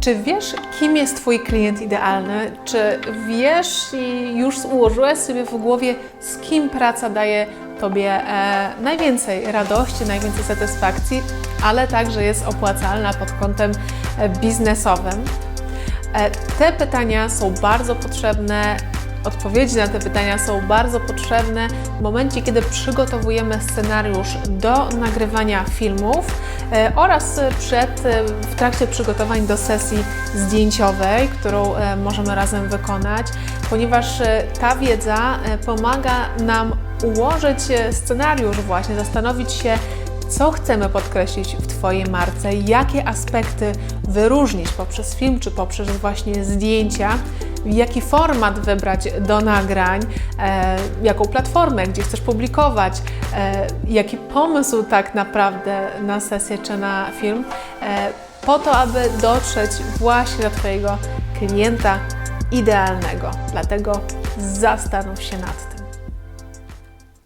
Czy wiesz, kim jest Twój klient idealny? Czy wiesz i już ułożyłeś sobie w głowie, z kim praca daje Tobie e, najwięcej radości, najwięcej satysfakcji, ale także jest opłacalna pod kątem e, biznesowym? E, Te pytania są bardzo potrzebne. Odpowiedzi na te pytania są bardzo potrzebne w momencie, kiedy przygotowujemy scenariusz do nagrywania filmów e, oraz przed, e, w trakcie przygotowań do sesji zdjęciowej, którą e, możemy razem wykonać, ponieważ ta wiedza pomaga nam ułożyć scenariusz, właśnie zastanowić się, co chcemy podkreślić w Twojej marce, jakie aspekty wyróżnić poprzez film czy poprzez właśnie zdjęcia, jaki format wybrać do nagrań, e, jaką platformę, gdzie chcesz publikować, e, jaki pomysł tak naprawdę na sesję czy na film, e, po to, aby dotrzeć właśnie do Twojego klienta idealnego. Dlatego zastanów się nad tym.